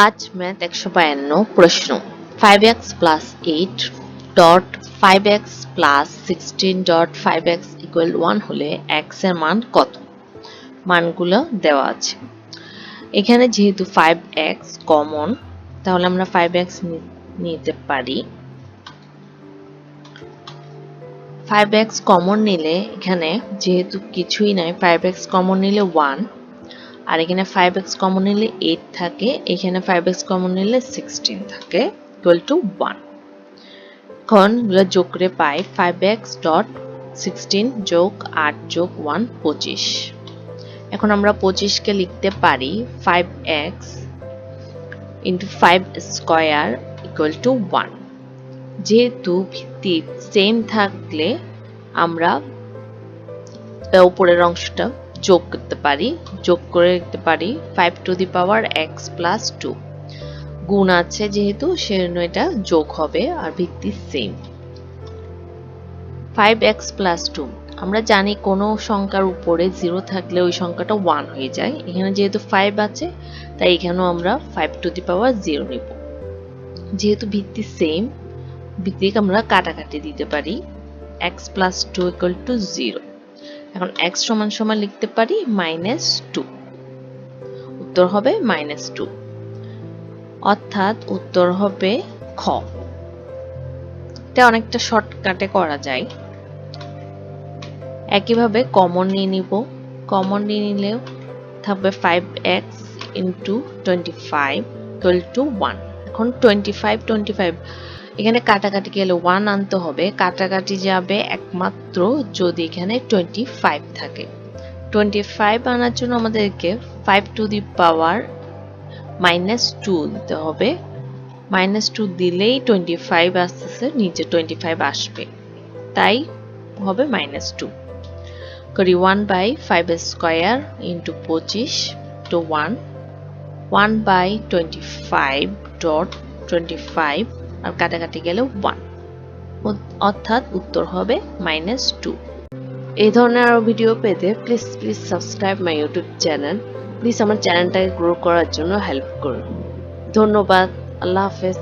আজ ম্যাথ একশো বায়ান্ন প্রশ্ন। Five x plus eight dot five x plus sixteen dot five x equal one হলে এক্সের মান কত? মানগুলো দেওয়া আছে। এখানে যেহেতু ফাইভ এক্স কমন তাহলে আমরা ফাইভ এক্স নিতে পারি। ফাইভ এক্স কমন নিলে এখানে যেহেতু কিছুই নাই ফাইভ এক্স কমন নিলে ওয়ান আর এখানে ফাইভ এক্স কমন নিলে এইট থাকে, এখানে ফাইভ এক্স কমন নিলে সিক্সটিন থাকে ইকুয়াল টু ওয়ান এখন এগুলো যোগ করে পাই ফাইভ এক্স ডট সিক্সটিন যোগ আট যোগ ওয়ান পঁচিশ। এখন আমরা পঁচিশকে লিখতে পারি five x into five square equal to one যেহেতু ভিত্তি সেম থাকলে আমরা উপরের অংশটা যোগ করতে পারি, যোগ করে লিখতে পারি five to the power x plus two গুণ আছে যেহেতু, সেজন্য এটা যোগ হবে, আর ভিত্তি same five x plus two আমরা জানি কোনো সংখ্যার উপরে জিরো থাকলে ওই সংখ্যাটা ওয়ান হয়ে যায়। এখানে যেহেতু ফাইভ আছে, তাই এখানেও আমরা five to the power zero নেব। যেহেতু ভিত্তি সেম ভিত্তিকে আমরা কাটাকাটি দিতে পারি x plus two equal to zero এখন এক্স সমান সমান লিখতে পারি মাইনাস টু উত্তর হবে মাইনাস টু অর্থাৎ উত্তর হবে খ। এটা অনেকটা শর্টকাটে করা যায়। একইভাবে কমন নিয়ে নিব। কমন নিয়ে নিলেও থাকবে five x into twenty five equal to one এখন টোয়েন্টি ফাইভ টোয়েন্টি ফাইভ এখানে কাটাকাটি গেলে ওয়ান আনতে হবে। কাটাকাটি যাবে একমাত্র যদি এখানে টোয়েন্টি ফাইভ থাকে। টোয়েন্টি ফাইভ আনার জন্য আমাদেরকে five to the power minus two দিতে হবে। মাইনাস টু দিলেই টোয়েন্টি ফাইভ আসতেছে, নিচে টোয়েন্টি ফাইভ আসবে। তাই হবে মাইনাস টু করি one by five square into পঁচিশ to one one by twenty five dot twenty five আর কাটাকাটি গেলে ওয়ান অর্থাৎ উত্তর হবে মাইনাস টু এই ধরনের আরও ভিডিও পেতে please please subscribe my YouTube channel please আমার চ্যানেলটাকে গ্রো করার জন্য হেল্প করুন। ধন্যবাদ। আল্লাহ হাফেজ।